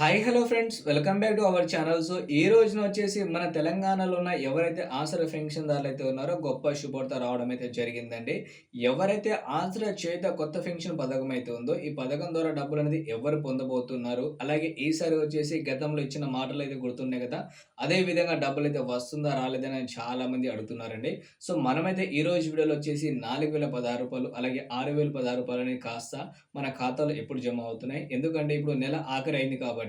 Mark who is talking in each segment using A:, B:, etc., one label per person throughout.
A: Hi hello friends welcome back to our channel so ఈ రోజున వచ్చేసి మన తెలంగాణలో ఉన్న ఎవరైతే ఆసరా పెన్షన్దారులు అయితే ఉన్నారో గొప్ప శుభార్త రావడం అయితే జరిగిందండి. ఎవరైతే ఆసరా చేత కొత్త పెన్షన్ పథకం అయితే ఉందో ఈ పథకం ద్వారా డబ్బులు అనేది ఎవరు పొందబోతున్నారు? అలాగే ఈసారి వచ్చేసి గతంలో ఇచ్చిన మాటలు అయితే గుర్తున్నాయి కదా? అదే విధంగా డబ్బులు అయితే వస్తుందా రాలేదని చాలా మంది అడుగుతున్నారండి. సో మనమైతే ఈ రోజు వీడియోలో వచ్చేసి నాలుగు వేల పదహారు రూపాయలు అలాగే ఆరు వేల పదహారు రూపాయలు అనేది కాస్త మన ఖాతాలో ఎప్పుడు జమ అవుతున్నాయి. ఎందుకంటే ఇప్పుడు నెల ఆఖరి అయింది కాబట్టి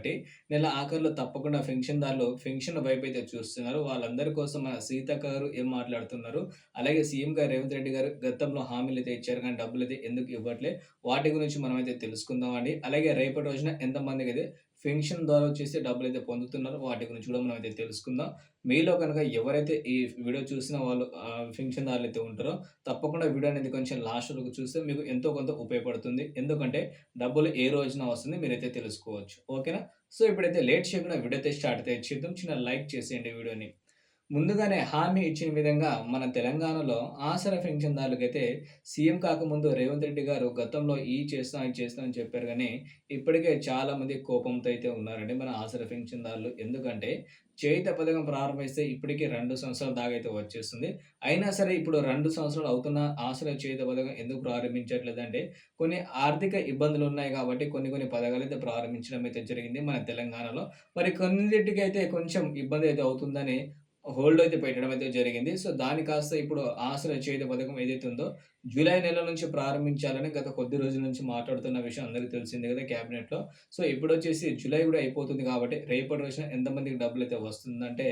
A: నెల ఆఖరిలో తప్పకుండా పెన్షన్దారులు పెన్షన్ వైపు అయితే చూస్తున్నారు. వాళ్ళందరి కోసం మన సీతక్క గారు ఏం మాట్లాడుతున్నారు? అలాగే సీఎం గారు రేవంత్ రెడ్డి గారు గతంలో హామీలు అయితే ఇచ్చారు కానీ డబ్బులు అయితే ఎందుకు ఇవ్వట్లే? వాటి గురించి మనం అయితే తెలుసుకుందాం అండి. అలాగే రేపటి రోజున ఎంతమందికి అయితే పెన్షన్ ద్వారా వచ్చేసి డబ్బులు అయితే పొందుతున్నారో వాటి గురించి కూడా మనం అయితే తెలుసుకుందాం. మీలో కనుక ఎవరైతే ఈ వీడియో చూసిన వాళ్ళు పెన్షన్దారులు అయితే ఉంటారో తప్పకుండా వీడియో అనేది కొంచెం లాస్ట్ వరకు చూస్తే మీకు ఎంతో కొంత ఉపయోగపడుతుంది. ఎందుకంటే డబ్బులు ఏ రోజున వస్తుంది మీరైతే తెలుసుకోవచ్చు. ఓకేనా? సో ఇప్పుడైతే లేట్ చేయకుండా వీడియో స్టార్ట్ అయితే చేద్దాం. చిన్న లైక్ చేసేయండి వీడియోని. ముందుగానే హామీ ఇచ్చిన విధంగా మన తెలంగాణలో ఆసరా పెన్షన్దారులకైతే సీఎం కాకముందు రేవంత్ రెడ్డి గారు గతంలో ఈ చేస్తాం ఇది చేస్తాం అని చెప్పారు. కానీ ఇప్పటికే చాలామంది కోపంతో అయితే ఉన్నారండి మన ఆసరా పెన్షన్దారులు. ఎందుకంటే చేయుత పథకం ప్రారంభిస్తే ఇప్పటికీ రెండు సంవత్సరాల దాకా అయితే వచ్చేస్తుంది అయినా సరే ఇప్పుడు రెండు సంవత్సరాలు అవుతున్న ఆశ్రయ చేయుత పథకం ఎందుకు ప్రారంభించట్లేదంటే కొన్ని ఆర్థిక ఇబ్బందులు ఉన్నాయి కాబట్టి కొన్ని కొన్ని పథకాలు అయితే ప్రారంభించడం అయితే జరిగింది మన తెలంగాణలో మరి కొన్నింటికి అయితే కొంచెం ఇబ్బంది అయితే అవుతుందని హోల్డ్ అయితే పెట్టడం అయితే జరిగింది. సో, దాని కాస్త ఇప్పుడు ఆశ్రయ చేయుత పథకం ఏదైతే ఉందో జూలై నెల నుంచి ప్రారంభించాలని గత కొద్ది రోజుల నుంచి మాట్లాడుతున్న విషయం అందరికీ తెలిసిందే కదా క్యాబినెట్‌లో. సో, ఇప్పుడు వచ్చేసి జూలై కూడా అయిపోతుంది కాబట్టి రేపటి రోజున ఎంతమందికి డబ్బులు అయితే వస్తుందంటే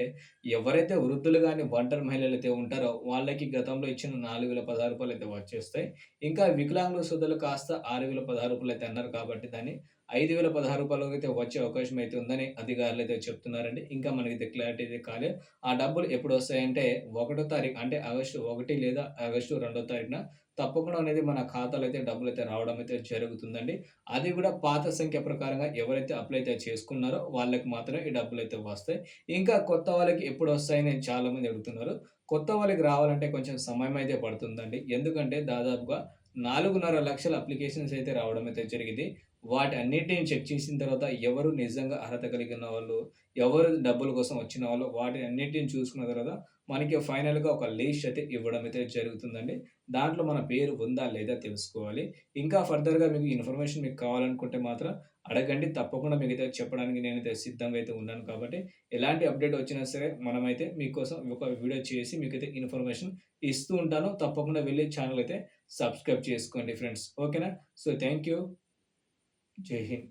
A: ఎవరైతే వృద్ధులు కానీ ఒంటరి మహిళలైతే ఉంటారో వాళ్ళకి గతంలో ఇచ్చిన నాలుగు వేల పదహారు రూపాయలు అయితే వచ్చేస్తాయి. ఇంకా వికలాంగుల సోదరులు కాస్త ఆరు వేల పదహారు రూపాయలు అయితే అన్నారు కాబట్టి దాన్ని ఐదు వేల పదహారు రూపాయలకు అయితే వచ్చే అవకాశం అయితే ఉందని అధికారులు అయితే చెప్తున్నారండి. ఇంకా మనకైతే క్లారిటీ అయితే కాలేదు. ఆ డబ్బులు ఎప్పుడు వస్తాయంటే ఒకటో తారీఖు అంటే ఆగస్టు ఒకటి లేదా ఆగస్టు రెండో తారీఖున తప్పకుండా అనేది మన ఖాతాలో అయితే డబ్బులైతే రావడం అయితే జరుగుతుందండి. అది కూడా పాత సంఖ్య ప్రకారంగా ఎవరైతే అప్లై అయితే చేసుకున్నారో వాళ్ళకి మాత్రమే ఈ అయితే వస్తాయి. ఇంకా కొత్త వాళ్ళకి ఎప్పుడు వస్తాయని చాలామంది అడుగుతున్నారు. కొత్త వాళ్ళకి రావాలంటే కొంచెం సమయం అయితే పడుతుందండి. ఎందుకంటే దాదాపుగా 4.5 లక్షల అప్లికేషన్స్ అయితే రావడం అయితే జరిగింది. వాటన్నిటిని చెక్ చేసిన తర్వాత ఎవరు నిజంగా అర్హత కలిగిన వాళ్ళు, ఎవరు డబ్బుల కోసం వచ్చిన వాళ్ళు వాటిని అన్నిటిని చూసుకున్న తర్వాత మనకి ఫైనల్‌గా ఒక లిస్ట్ అయితే ఇవ్వడం అయితే జరుగుతుందండి. దాంట్లో మన పేరు ఉందా లేదా తెలుసుకోవాలి. ఇంకా ఫర్దర్‌గా మీకు ఇన్ఫర్మేషన్ మీకు కావాలనుకుంటే మాత్రం అడగండి. తప్పకుండా మిగతా చెప్పడానికి నేనైతే సిద్ధంగా అయితే ఉన్నాను కాబట్టి ఎలాంటి అప్డేట్ వచ్చినా సరే మనమైతే మీకోసం ఒక వీడియో చేసి మీకైతే ఇన్ఫర్మేషన్ ఇస్తూ ఉంటాను. తప్పకుండా వెళ్ళే ఛానల్ అయితే సబ్స్క్రైబ్ చేసుకోండి ఫ్రెండ్స్. ఓకేనా? So, thank you. Jai Hind.